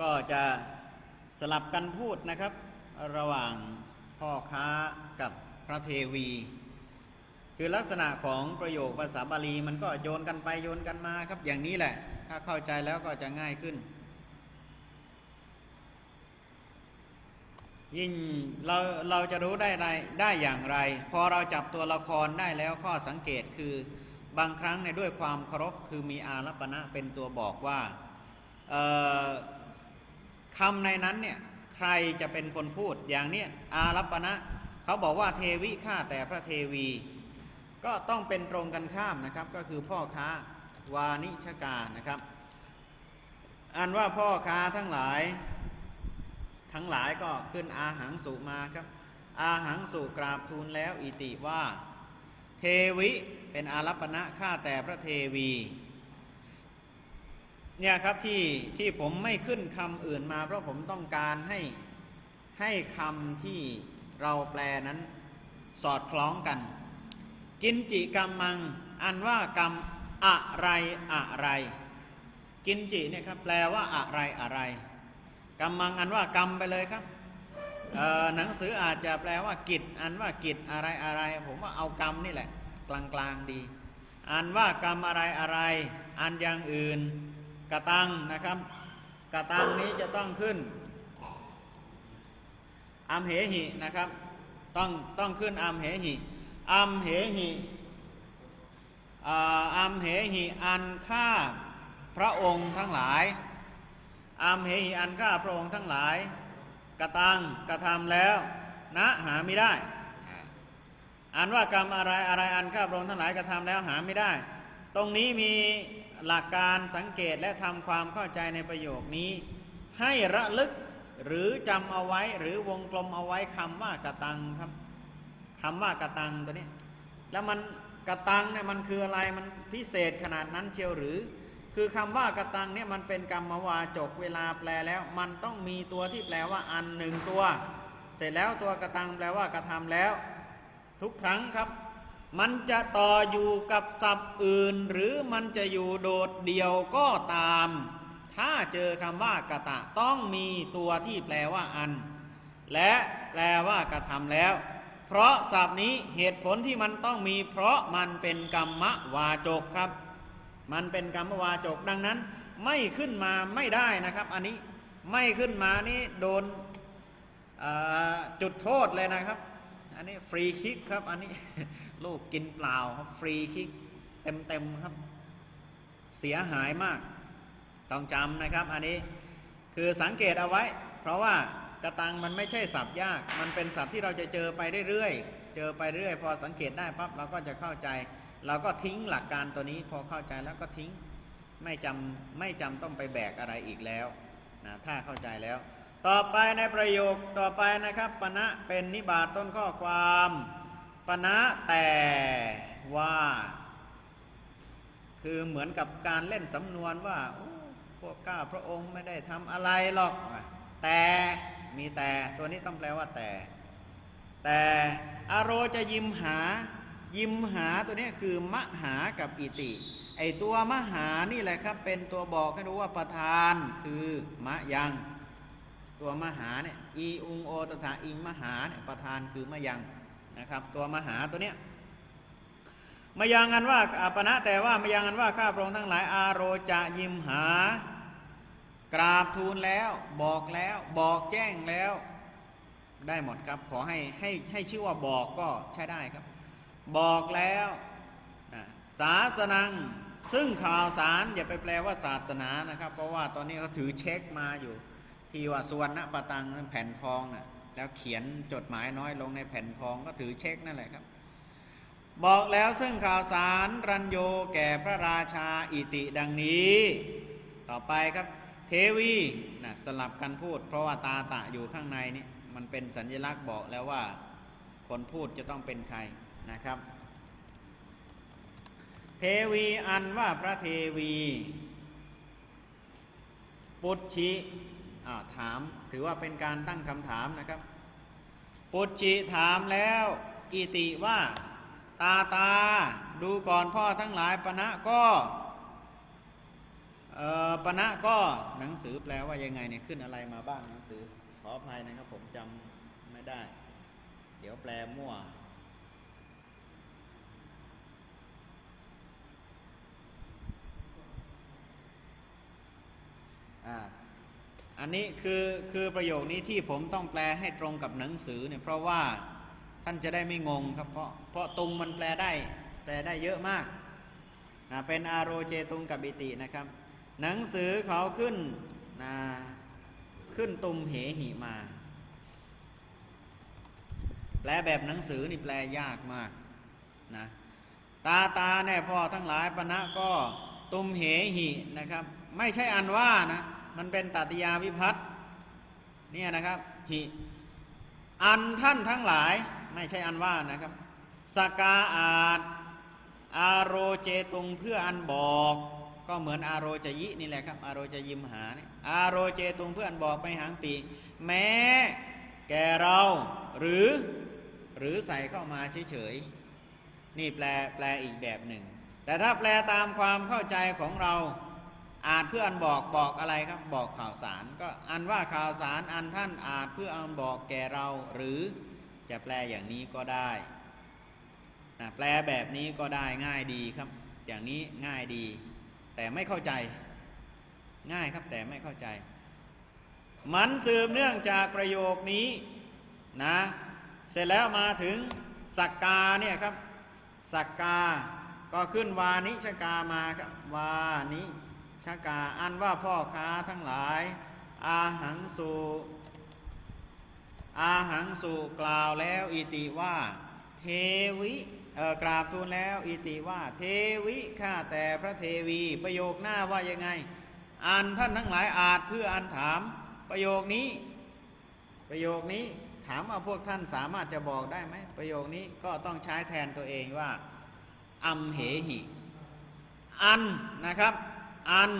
ก็จะสลับกันพูดนะครับ ระหว่างพ่อค้ากับพระเทวี คือลักษณะของประโยคภาษาบาลีมันก็โยนกันไปโยนกันมาครับ อย่างนี้แหละ ถ้าเข้าใจแล้วก็จะง่ายขึ้น ยิ่งเราเราจะรู้ได้ไรได้อย่างไร พอเราจับตัวละครได้แล้วข้อสังเกตคือบางครั้งในด้วยความเคารพคือมีอารัปณะเป็นตัวบอกว่า คำในนั้นเนี่ยใครจะเป็นคนพูดอย่างเนี้ยอารัปณะเขาบอกว่าเทวิข้าแต่พระเทวี ก็ต้องเป็นตรงกันข้ามนะครับ ก็คือพ่อค้าวานิชกานะครับ อันว่าพ่อค้าทั้งหลาย ทั้งหลายก็ขึ้นอาหังสุมาครับ อาหังสุกราบทูลแล้วอิติว่า เทวิเป็นอารัปณะข้าแต่พระเทวี เนี่ยครับที่ที่ผมไม่ขึ้นคำอื่นมา เพราะผมต้องการให้ให้คำที่เราแปลนั้นสอดคล้องกัน กินจิกรรมมัง อันว่ากรรมอะไรอะไร กินจิเนี่ยครับแปลว่าอะไรอะไรกรรมังอันว่ากรรมไปเลยครับหนังสืออาจจะแปลว่ากิจ อันว่ากิจอะไรอะไร ผมว่าเอากรรมนี่แหละ กลางกลางๆดี อันว่ากรรมอะไรอะไร อันอย่างอื่น กระตังนะครับ กระตังนี้จะต้องขึ้นอัมเหหินะครับ ต้องต้องขึ้นอัมเหหิอัมเหหิอัมเหหิอันฆ่าพระองค์ทั้งหลายอามเหหิอันข้าพระองค์ทั้งหลาย กระตังกระทำแล้วนะหาไม่ได้อ่าอันว่ากรรมอะไรอะไรอันข้าพระองค์ทั้งหลายกระทำแล้วหาไม่ได้ ตรงนี้มี หลักการสังเกตและทำความเข้าใจในประโยคนี้ ให้ระลึกหรือจำเอาไว้หรือวงกลมเอาไว้คำว่ากระตังครับคำว่ากระตังตัวนี้ แล้วมันกระตังเนี่ยมันคืออะไรมันพิเศษขนาดนั้นเชียวหรือ คือคำว่ากระตังเนี่ยมันเป็นกรรมวาจกเวลาแปลแล้ว มันต้องมีตัวที่แปลว่าอันหนึ่งตัว เสร็จแล้วตัวกระตังแปลว่ากระทำแล้ว ทุกครั้งครับ มันจะต่ออยู่กับศัพท์อื่น หรือมันจะอยู่โดดเดี่ยวก็ตาม ถ้าเจอคำว่ากะตะต้องมีตัวที่แปลว่าอัน และแปลว่ากระทำแล้ว เพราะศัพท์นี้เหตุผลที่มันต้องมี เพราะมันเป็นกรรมวาจกครับ มันเป็นกรรมวาจกดังนั้น ไม่ขึ้นมาไม่ได้นะครับ อันนี้ไม่ขึ้นมานี่โดนจุดโทษเลยนะครับ อันนี้ฟรีคิกครับอันนี้ ลูกกินเปล่าครับฟรีคิกเต็มเต็มครับ เสียหายมาก ต้องจำนะครับ อันนี้คือสังเกตเอาไว้ เพราะว่ากระตังมันไม่ใช่ศัพท์ยาก มันเป็นศัพท์ที่เราจะเจอไปเรื่อยๆ เจอไปเรื่อยพอสังเกตได้ปั๊บเราก็จะเข้าใจ เราก็ทิ้งหลักการตัวนี้ พอเข้าใจแล้วก็ทิ้งไม่จำไม่จำต้องไปแบกอะไรอีกแล้วนะถ้าเข้าใจแล้ว ต่อไปในประโยคต่อไปนะครับปณะเป็นนิบาตต้นข้อความ ปณะแต่ว่า คือเหมือนกับการเล่นสำนวนว่าพวกข้าพระองค์ไม่ได้ทำอะไรหรอก แต่มีแต่ตัวนี้ต้องแปลว่าแต่ แต่อโรจะยิมหา ยิมหาตัวนี้คือมหากับอิติ ไอตัวมหานี่แหละครับ เป็นตัวบอกให้รู้ว่าประธานคือมะยัง ตัวมหาเนี่ยอีอุงโอตถาอิงมหาเนี่ยประธานคือมะยัง นะครับ ตัวมหาตัวเนี้ยมายังอันว่าอาปณะแต่ว่ามายังอันว่าข้าพระองค์ทั้งหลายอาโรจะยิมหากราบทูลแล้วบอกแล้วบอกแจ้งแล้ว ได้หมดครับขอให้ให้ให้ชื่อว่าบอกก็ใช้ได้ครับ บอกแล้วนะศาสนังซึ่งข่าวสารอย่าไปแปลว่าศาสนานะครับ เพราะว่าตอนนี้เขาถือเช็คมาอยู่ ที่ว่าสุวรรณปตังแผ่นทองนะ่ะ แล้วเขียนจดหมายน้อยลงในแผ่นทองก็ถือเช็คนั่นแหละครับ บอกแล้วซึ่งข่าวสารรัญโยแก่พระราชาอิติดังนี้ ต่อไปครับเทวีนะสลับกันพูด เพราะว่าตาตะอยู่ข้างในนี่มันเป็นสัญลักษณ์บอกแล้วว่าคนพูดจะต้องเป็นใครนะครับ เทวีอันว่าพระเทวี ปุชชิถาม ถือว่าเป็นการตั้งคำถามนะครับ ปุชชิถามแล้วอิติว่า ตาตาดูก่อนพ่อทั้งหลายปณะก็เอ่อปณะก็หนังสือแปลว่ายังไงเนี่ยขึ้นอะไรมาบ้างหนังสือขออภัยนะครับผมจำไม่ได้ เดี๋ยวแปลมั่วอ่า อันนี้คือคือประโยคนี้ที่ผมต้องแปลให้ตรงกับหนังสือเนี่ยเพราะว่าท่านจะได้ไม่งงครับเพราะเพราะตุงมันแปลได้แปลได้เยอะมากนะเป็นอาโรเจตุงกับอิตินะครับ หนังสือเขาขึ้นนะขึ้นตุมเหหิมา แปลแบบหนังสือนี่แปลยากมากนะตาตาเนี่ยพ่อทั้งหลายปณะก็ตุมเหหินะครับ ไม่ใช่อันว่านะ มันเป็นตัตยาวิพัตน์เนี่ยนะครับหิอันท่านทั้งหลายไม่ใช่อันว่านะครับสกาอาจอาโรเจตุงเพื่ออันบอก ก็เหมือนอาโรจยินี่แหละครับอาโรจยิมหาเนี่ยอาโรเจตุงเพื่ออันบอกไปหางปีแม้แก่เราหรือหรือใส่เข้ามาเฉยๆนี่แปลแปลอีกแบบหนึ่ง แต่ถ้าแปลตามความเข้าใจของเรา อาจเพื่ออันบอกบอกอะไรครับบอกข่าวสาร ก็อันว่าข่าวสารอันท่านอาจเพื่ออันบอกแก่เรา หรือจะแปลอย่างนี้ก็ได้แปลแบบนี้ก็ได้ง่ายดีครับ อย่างนี้ง่ายดี แต่ไม่เข้าใจง่ายครับแต่ไม่เข้าใจ มันสืบเนื่องจากประโยคนี้นะเสร็จแล้วมาถึงสักกาเนี่ยครับสักกา ก็ขึ้นวานิชกามาครับวานิ ชกาอันว่าพ่อค้าทั้งหลาย อาหังสูอาหังสูกล่าวแล้วอิติว่า เทวิกราบทูลแล้วอิติว่า เทวิข้าแต่พระเทวีประโยคหน้าว่ายังไง อันท่านทั้งหลายอาจเพื่ออันถามประโยคนี้ ประโยคนี้ถามว่าพวกท่านสามารถจะบอกได้ไหมประโยคนี้ก็ต้องใช้แทนตัวเองว่าอัมเหหิ อันนะครับ อัน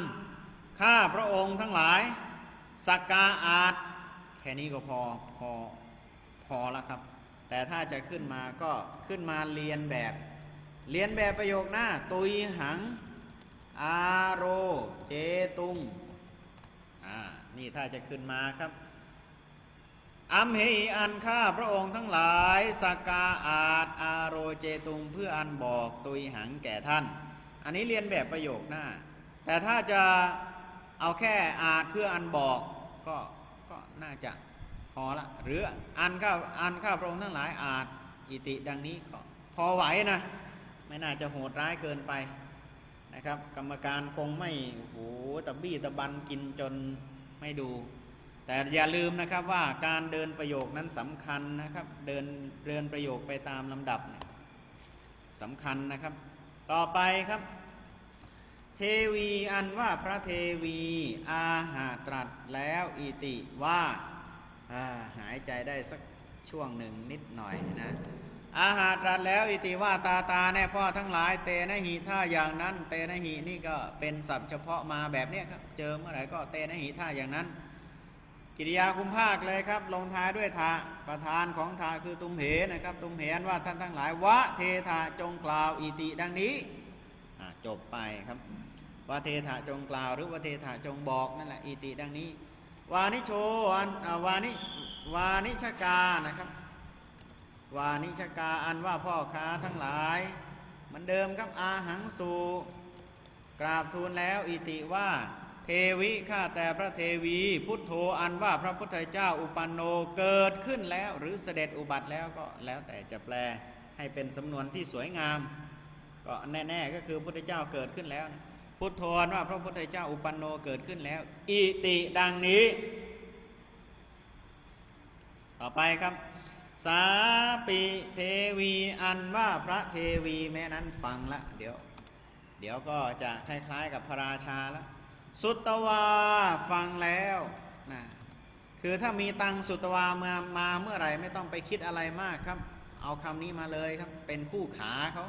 ข้าพระองค์ทั้งหลายสักกาอาจแค่นี้ก็พอพอพอแล้วครับ แต่ถ้าจะขึ้นมาก็ขึ้นมาเรียนแบบ เรียนแบบประโยคหน้า ตุยหัง อาโร เจตุงอ่านี่ถ้าจะขึ้นมาครับอัมเหอันข้าพระองค์ทั้งหลายสกกาอาจอาโรเจตุงเพื่ออันบอกตุยหังแก่ท่าน อันนี้เรียนแบบประโยคหน้า แต่ถ้าจะเอาแค่อาจเพื่ออันบอกก็ก็น่าจะพอละ หรืออันข้าอันข้าพระองค์ทั้งหลายอาจอิติดังนี้ก็พอไหวนะ ไม่น่าจะโหดร้ายเกินไปนะครับ กรรมการคงไม่โอ้โหตะบี้ตะบันกินจนไม่ดู แต่อย่าลืมนะครับว่าการเดินประโยคนั้นสำคัญนะครับ เดินเดินประโยคไปตามลำดับสำคัญนะครับ ต่อไปครับ เทวีอันว่าพระเทวี อาหาตรัสแล้วอิติว่าาหายใจได้สักช่วงหนึ่งนิดหน่อยนะอาหาตรัสแล้วอิติว่าตาตาแน่พ่อทั้งหลายเตนะหิท่าอย่างนั้น เตนะหินี่ก็เป็นศัพท์เฉพาะมาแบบเนี้ยครับเจอเมื่อไหร่ก็เตนะหิท่าอย่างนั้น กิริยาคุมภาคเลยครับ ลงท้ายด้วยทาประธานของทาคือตุมเหนะครับ ตุมเหนว่าท่านทั้งหลายวะเทธาจงกล่าวอิติดังนี้จบไปครับ วะเทธาจงกล่าว หรือวะเทธาจงบอกนั่นแหละอิติดังนี้ วานิโชอันวานิวานิชกานะครับ วานิชกาอันว่าพ่อค้าทั้งหลาย เหมือนเดิมครับอาหังสูกราบทูลแล้วอิติว่าเทวิข้าแต่พระเทวี พุทโธอันว่าพระพุทธเจ้าอุปันโนเกิดขึ้นแล้ว หรือเสด็จอุบัติแล้วก็แล้วแต่จะแปลให้เป็นสำนวนที่สวยงาม ก็แน่ ๆ ก็คือพุทธเจ้าเกิดขึ้นแล้วนะ พุทโธนว่าพระพุทธเจ้าอุปันโนเกิดขึ้นแล้ว อิติดังนี้ ต่อไปครับ สาปิเทวีอันว่าพระเทวีแม้นั้นฟังละเดี๋ยว เดี๋ยวก็จะคล้ายๆกับพระราชาแล้วสุตวาฟังแล้วนะคือถ้ามีตังสุตวามามาเมื่อไหร่ไม่ต้องไปคิดอะไรมากครับ เอาคำนี้มาเลยครับ เป็นคู่ขาเขา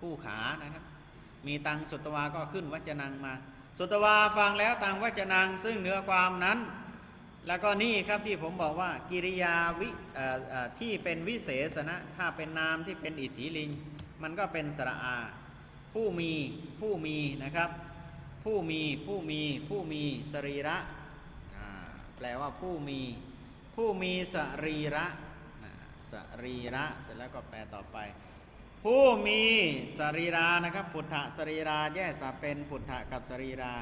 คู่ขานะครับ มีตังสุตวาก็ขึ้นวัจนังมา สุตวาฟังแล้วตังวัจนังซึ่งเหนือความนั้น แล้วก็นี่ครับที่ผมบอกว่ากิริยาวิที่เป็นวิเศษณะถ้าเป็นนามที่เป็นอิทธิลิง มันก็เป็นสระอา ผู้มีผู้มีนะครับ ผู้มีผู้มีผู้มีสรีระแปลว่าผู้มีผู้มีสรีระสรีระเสร็จแล้วก็แปลต่อไป ผู้มีสรีรานะครับพุทธสรีราแยกสับเป็นพุทธกับสรีรา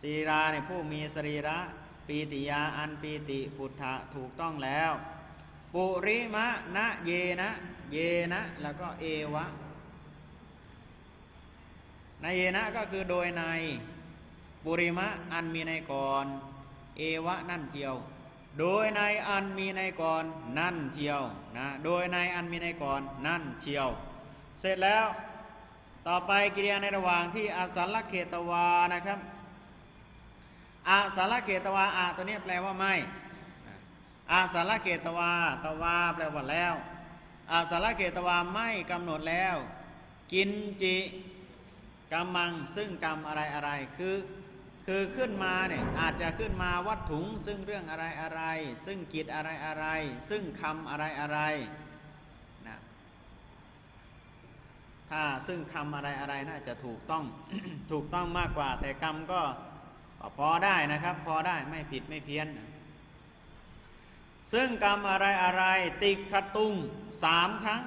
สรีราเนี่ยผู้มีสรีระปีติยาอันปีติพุทธะถูกต้องแล้ว ปุริมะนะเยนะ เยนะ แล้วก็เอวะในเยนะก็คือโดยในปุริมะอันมีในก่อน เอวะนั่นเทียว โดยในอันมีในก่อนนั่นเทียวนะโดยในอันมีในก่อนนั่นเทียว เสร็จแล้วต่อไปกิริยาในระหว่างที่อาสัลเขตวานะครับอาสัลเขตวาอาตัวนี้แปลว่าไม่อาสาลเกตวาตวาแปลว่าแล้วอาสาลเกตวาไม่กำหนดแล้ว กินจิกรรมังซึ่งกรรมอะไรอะไรคือคือขึ้นมาเนี่ยอาจจะขึ้นมาวัตถุงซึ่งเรื่องอะไรอะไร ซึ่งกิจอะไรอะไร ซึ่งคำอะไรอะไรนะ ถ้าซึ่งคำอะไรอะไรน่าจะถูกต้องถูกต้องมากกว่า แต่กรรมก็พอได้นะครับ พอได้ไม่ผิดไม่เพี้ยน ซึ่งกรรมอะไรอะไรติกขตุงสามครั้ง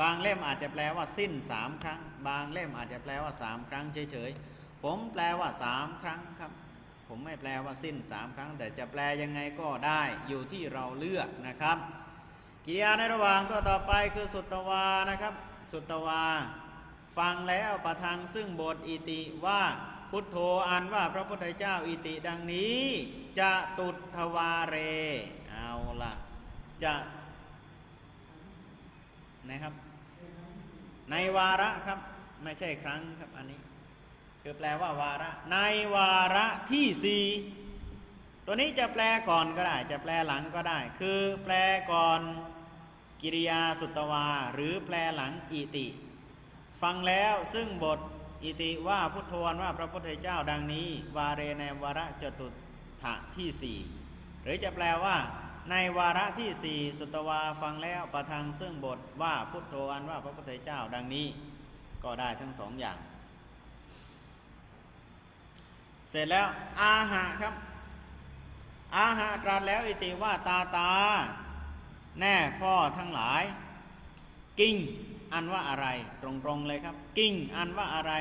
บางเล่มอาจจะแปลว่าสิ้นสามครั้ง บางเล่มอาจจะแปลว่าสามครั้งเฉยๆผมแปลว่าสามครั้งครับ ผมไม่แปลว่าสิ้นสามครั้ง แต่จะแปลยังไงก็ได้อยู่ที่เราเลือกนะครับกิริยาในระหว่างตัวต่อไปคือสุตตวานะครับ สุตตวา ฟังแล้วประทังซึ่งบทอิติว่าพุทโธอ่านว่าพระพุทธเจ้าอิติดังนี้ จะตุทวาเร เอาละจะนะครับ ในวาระครับ ไม่ใช่ครั้งครับอันนี้ คือแปลว่าวาระ ในวาระที่สี่ตัวนี้จะแปลก่อนก็ได้ จะแปลหลังก็ได้ คือแปลก่อน กิริยาสุตวา หรือแปลหลังอิติ ฟังแล้วซึ่งบทอิติว่าพุทโธนว่าพระพุทธเจ้าดังนี้ วาเรในวาระจตุถะที่สี่หรือจะแปลว่า ในวาระที่สี่สุตวาฟังแล้วประทังซึ่งบทว่าพุทโธอันว่าพระพุทธเจ้าดังนี้ ก็ได้ทั้งสองอย่าง เสร็จแล้วอาหะครับ อาหะตรัสแล้วอิติว่าตาตา แน่พ่อทั้งหลาย กิ้ง อันว่าอะไร ตรงๆเลยครับ กิ้ง อันว่าอะไร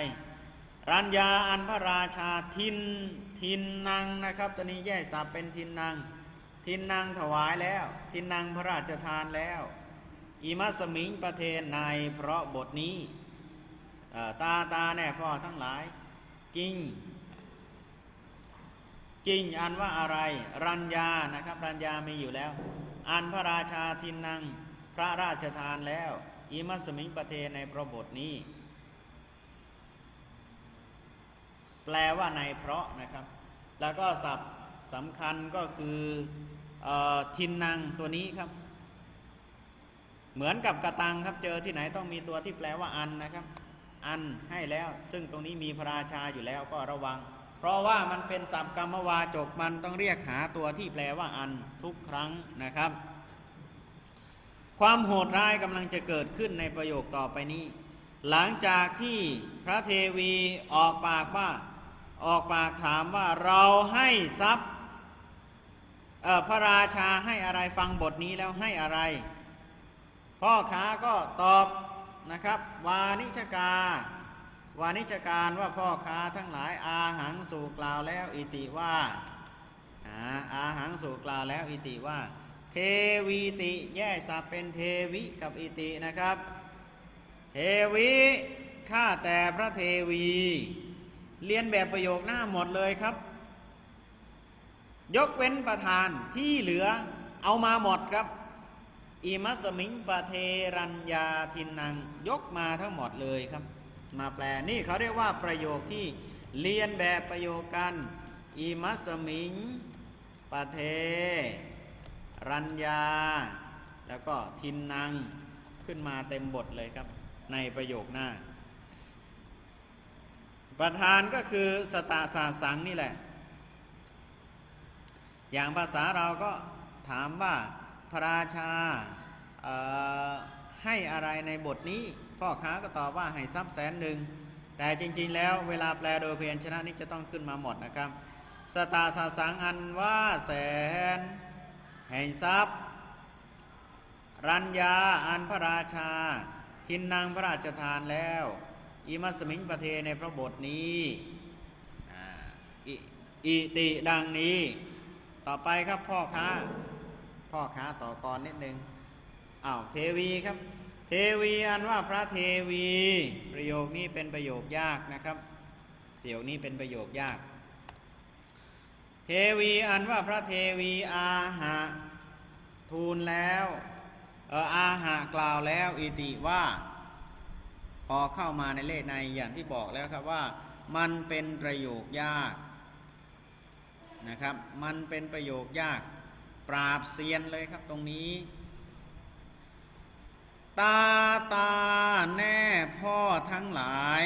รัญญาอันพระราชาทินทินนางนะครับตอนนี้แยกสับเป็นทินนางทินนางถวายแล้ว ทินนางพระราชทานแล้วอิมัสมิงประเทศในเพราะบทนี้ตาตาแน่พ่อทั้งหลาย กิ้งกิ้งอันว่าอะไร รัญญานะครับ รัญญามีอยู่แล้ว อันพระราชาทินนางพระราชทานแล้ว อิมัสมิงประเทในพระบทนี้ แปลว่าในเพราะนะครับ แล้วก็ศัพท์สำคัญก็คือออทินนางตัวนี้ครับ เหมือนกับกระตังครับเจอที่ไหนต้องมีตัวที่แปลว่าอันนะครับ อันให้แล้ว ซึ่งตรงนี้มีพระราชาอยู่แล้วก็ระวัง เพราะว่ามันเป็นศัพท์กรรมวาจกมันต้องเรียกหาตัวที่แปลว่าอันทุกครั้งนะครับ ความโหดร้ายกำลังจะเกิดขึ้นในประโยคต่อไปนี้ หลังจากที่พระเทวีออกปากว่าออกปากถามว่าเราให้ทรัพย์พระราชาให้อะไรฟังบทนี้แล้วให้อะไร พ่อค้าก็ตอบนะครับ วานิชกา วานิชการว่าพ่อค้าทั้งหลายอาหังสู่กล่าวแล้วอิติว่าอาอาหังสู่กล่าวแล้วอิติว่า เทวีติแยกสับเป็นเทวิกับอิตินะครับ เทวิข้าแต่พระเทวี เรียนแบบประโยคหน้าหมดเลยครับ ยกเว้นประธานที่เหลือเอามาหมดครับอิมัสมิงปะเทรัญญาทินนัง ยกมาทั้งหมดเลยครับ มาแปลนี่เขาเรียกว่าประโยคที่เรียนแบบประโยคกันอิมัสมิงปะเท รัญญา แล้วก็ทินนังขึ้นมาเต็มบทเลยครับ ในประโยคหน้า ประธานก็คือสตาสาสังนี่แหละ อย่างภาษาเราก็ถามว่าพระราชาให้อะไรในบทนี้ พ่อค้าก็ตอบว่าให้ทรัพย์แสนหนึ่งแต่จริงๆแล้วเวลาแปลโดยพยัญชนะนี้จะต้องขึ้นมาหมดนะครับสตาสาสังอันว่าแสน แห่งทรัพย์ รัญญาอันพระราชา ทินนางพระราชทานแล้ว อิมัสมิงประเทในพระบทนี้อิอติดังนี้ ต่อไปครับพ่อค้า พ่อค้าต่อกรนิดนึงอ้าวเทวีครับ เทวีอันว่าพระเทวี ประโยคนี้เป็นประโยคยากนะครับ ประโยคนี้เป็นประโยคยาก เทวีอันว่าพระเทวีอาหะทูลแล้วเอออาหะกล่าวแล้วอิติว่าพอเข้ามาในเลขในอย่างที่บอกแล้วครับว่า มันเป็นประโยคยากนะครับ มันเป็นประโยคยาก ปราบเซียนเลยครับตรงนี้ ตาตาแน่พ่อทั้งหลาย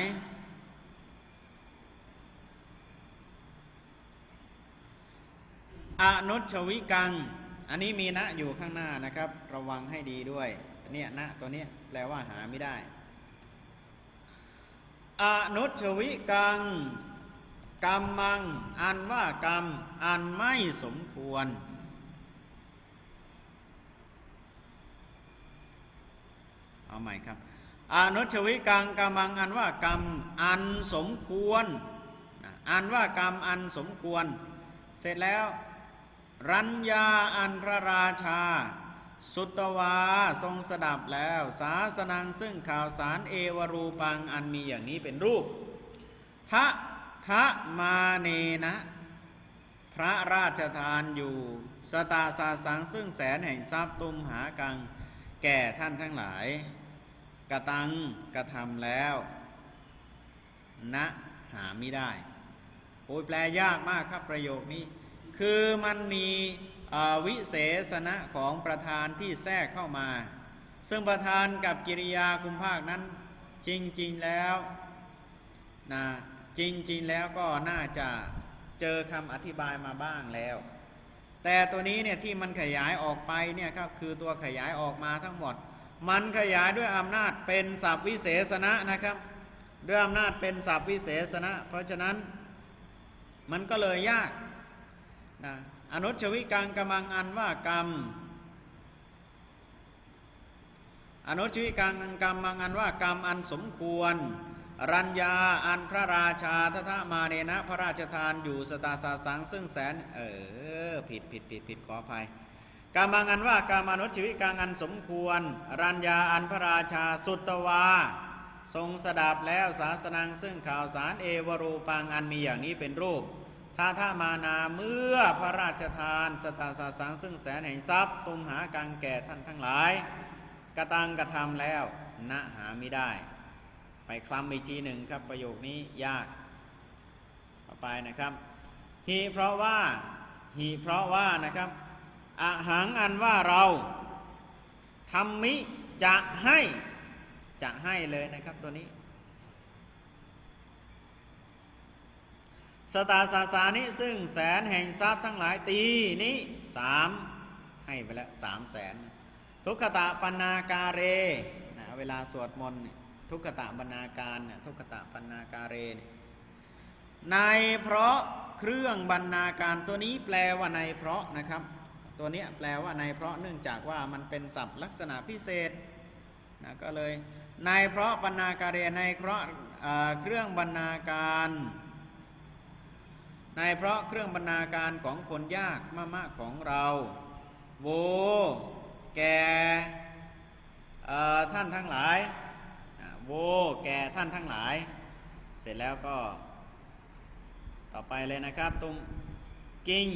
อนุชวิกัง อันนี้มีนะอยู่ข้างหน้านะครับ ระวังให้ดีด้วย เนี่ยนะตัวเนี้ยแปลว่าหาไม่ได้ อนุชวิกังกรรมัง อันว่ากรรม อันไม่สมควร เอาใหม่ครับ อนุชวิกังกรรมังอันว่ากรรมอันสมควร อันว่ากรรมอันสมควร เสร็จแล้ว รัญญาอันพระราชา สุตวาทรงสดับแล้ว สาสนังซึ่งข่าวสารเอวรูปังอันมีอย่างนี้เป็นรูปทะทะมาเนนะ พระราชทานอยู่สตาสาสังซึ่งแสนแห่งทรัพย์ตุมหากัง แก่ท่านทั้งหลาย กระตังกระทำแล้วนะหาไม่ได้โอ้ยแปลยากมากครับประโยคนี้ คือมันมีวิเศษณะของประธานที่แทรกเข้ามา ซึ่งประธานกับกิริยาคุมภาคนั้นจริง ๆ แล้วนะจริง ๆ แล้วก็น่าจะเจอคำอธิบายมาบ้างแล้ว แต่ตัวนี้เนี่ยที่มันขยายออกไปเนี่ยครับคือตัวขยายออกมาทั้งหมด มันขยายด้วยอำนาจเป็นศัพท์วิเศษณะนะครับ ด้วยอำนาจเป็นศัพท์วิเศษณะ เพราะฉะนั้นมันก็เลยยากนะอนุชวิกังกำมังอันว่ากรรม อนุชวิกังกรรมังอันว่ากรรมอันสมควร รัญญาอันพระราชาทธมาเนนะ พระราชทานอยู่สตาสาสังซึ่งแสน เออ ผิดผิดผิดผิดขออภัย กรรมังอันว่ากรรมอนุชีวิกังอันสมควร รัญญาอันพระราชาสุตวา ทรงสดับแล้วศาสนังซึ่งข่าวสารเอวรูปังอันมีอย่างนี้เป็นรูปถ้าถ้ามานาเมื่อพระราชทาน สตาสาสังซึ่งแสนแห่งทรัพย์ตุมหากังแก่ท่านทั้งหลาย กระตังกระทำแล้วณหาไม่ได้ ไปคลำอีกทีหนึ่งครับประโยคนี้ยาก ต่อไปนะครับหีเพราะว่าหีเพราะว่านะครับ อาหังอันว่าเราทำมิจะให้จะให้เลยนะครับตัวนี้ สตาสาสานิซึ่งแสนแห่งทรัพย์ทั้งหลายตีนี้สามให้ไปแล้วสามแสน ทุกขตะปนาการเรนะเวลาสวดมนต์ทุกขตะปนาการเนี่ยทุกขตะปนาการเรเนี่ยในเพราะเครื่องบรรณาการตัวนี้แปลว่าในเพราะนะครับ ตัวนี้แปลว่าในเพราะเนื่องจากว่ามันเป็นศัพท์ลักษณะพิเศษนะก็เลยในเพราะบรรณาการในเพราะเครื่องบรรณาการ ในเพราะเครื่องบรรณาการของคนยากมากๆของเราโวแก่ท่านทั้งหลายโวแก่ท่านทั้งหลาย เสร็จแล้วก็ต่อไปเลยนะครับ ตุม กิ้ง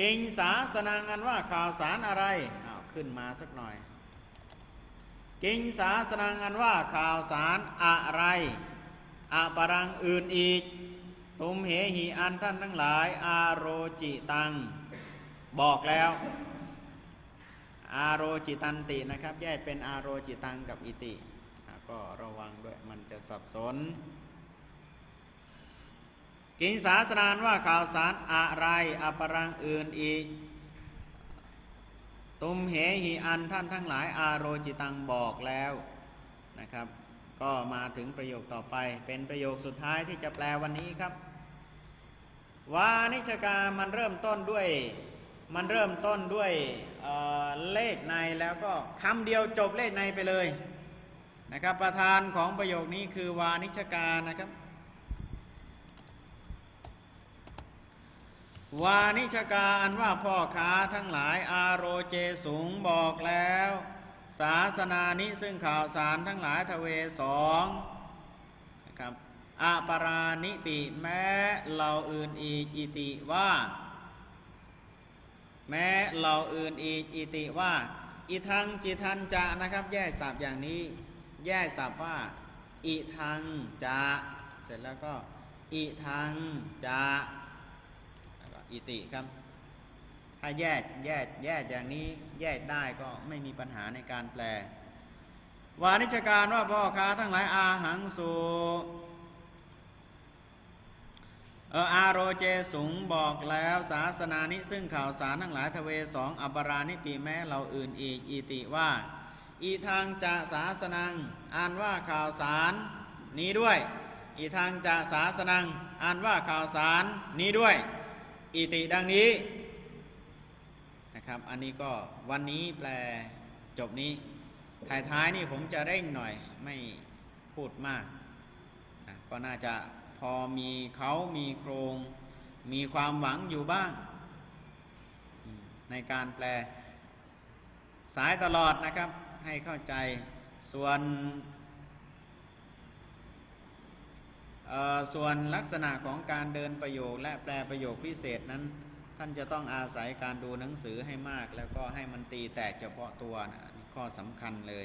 กิงสาสนางันว่าข่าวสารอะไรอ้าวขึ้นมาสักหน่อยกิงสาสนางันว่าข่าวสารอะไรอะปรังอื่นอีก ตุมเหหิอันท่านทั้งหลาย อาโรจิตัง บอกแล้ว อาโรจิตันตินะครับ แยกเป็นอาโรจิตังกับอิติ ก็ระวังด้วยมันจะสับสน กิงสาสนานว่าข่าวสารอะไรอปรังอื่นอีก ตุมเหหิอันท่านทั้งหลายอาโรจิตังบอกแล้วนะครับ ก็มาถึงประโยคต่อไป เป็นประโยคสุดท้ายที่จะแปลวันนี้ครับ วานิชกามันเริ่มต้นด้วย มันเริ่มต้นด้วยเอ่อเลขในแล้วก็คำเดียวจบเลขในไปเลยนะครับ ประธานของประโยคนี้คือวานิชกานะครับ วานิชกาอันว่าพ่อค้าทั้งหลายอาโรเจสูงบอกแล้ว ศาสนานิซึ่งข่าวสารทั้งหลายทเวสองนะครับอาปารานิปิแม้เหล่าอื่นอีกอิติว่า แม้เหล่าอื่นอีกอิติว่า อิทังจิทันจะนะครับ แยกศัพท์อย่างนี้ แยกศัพท์ว่าอิทังจะ เสร็จแล้วก็อิทังจะ อิติครับ ถ้าแยกแยกแยกอย่างนี้แยกได้ก็ไม่มีปัญหาในการแปล วานิชการว่าพ่อค้าทั้งหลายอาหังสุเอออาโรเจสุงบอกแล้วศาสนานิซึ่งข่าวสารทั้งหลายทเวสองอัปรานิปีแม้เราอื่นอีกอิติว่า อีทางจะศาสนังอ่านว่าข่าวสารนี้ด้วย อีทางจะศาสนังอ่านว่าข่าวสารนี้ด้วย อิติดังนี้นะครับ อันนี้ก็วันนี้แปลจบนี้ท้ายๆนี่ผมจะเร่งหน่อยไม่พูดมากนะก็น่าจะพอมีเขามีโครง มีความหวังอยู่บ้าง ในการแปลสายตลอดนะครับให้เข้าใจส่วนเอ่อ ส่วนลักษณะของการเดินประโยคและแปลประโยคพิเศษนั้น ท่านจะต้องอาศัยการดูหนังสือให้มาก แล้วก็ให้มันตีแตกเฉพาะตัวนะข้อสำคัญเลย